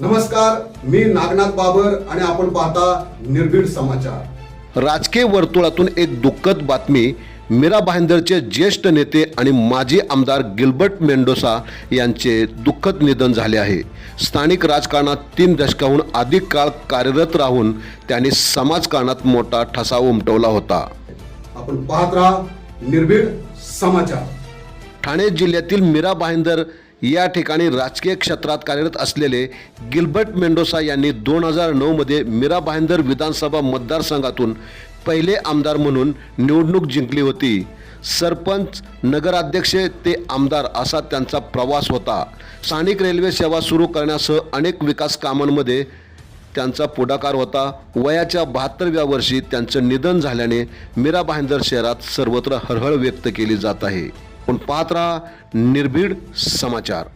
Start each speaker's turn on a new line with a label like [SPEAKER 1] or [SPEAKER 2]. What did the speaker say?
[SPEAKER 1] नमस्कार मी नागनाथ बाबर आणि आपण पाहता निर्भीड समाचार.
[SPEAKER 2] राजकीय वर्तुळातून एक दुःखद बातमी मीरा भाईंदरचे ज्येष्ठ नेते आणि माजी आमदार गिल्बर्ट मेंडोसा यांचे दुःखद निधन झाले आहे. स्थानिक राजकारणात तीन दशकाहून अधिक काळ कार्यरत राहून त्यांनी समाजकारणात मोठा ठसा उमटवला होता.
[SPEAKER 1] आपण पाहत राहा निर्भीड समाचार.
[SPEAKER 2] ठाणे जिल्ह्यातील मीरा भाईंदर या ठिकाणी राजकीय क्षेत्रात कार्यरत असलेले गिल्बर्ट मेंडोसा यांनी दोन हजार नऊमध्ये मीरा भाईंदर विधानसभा मतदारसंघातून पहिले आमदार म्हणून निवडणूक जिंकली होती. सरपंच नगराध्यक्ष ते आमदार असा त्यांचा प्रवास होता. स्थानिक रेल्वे सेवा सुरू करण्यासह अनेक विकास कामांमध्ये त्यांचा पुढाकार होता. वयाच्या बहात्तरव्या वर्षी त्यांचं निधन झाल्याने मीरा भाईंदर शहरात सर्वत्र हळहळ व्यक्त केली जात आहे. पण पाहत राहा निर्भीड समाचार।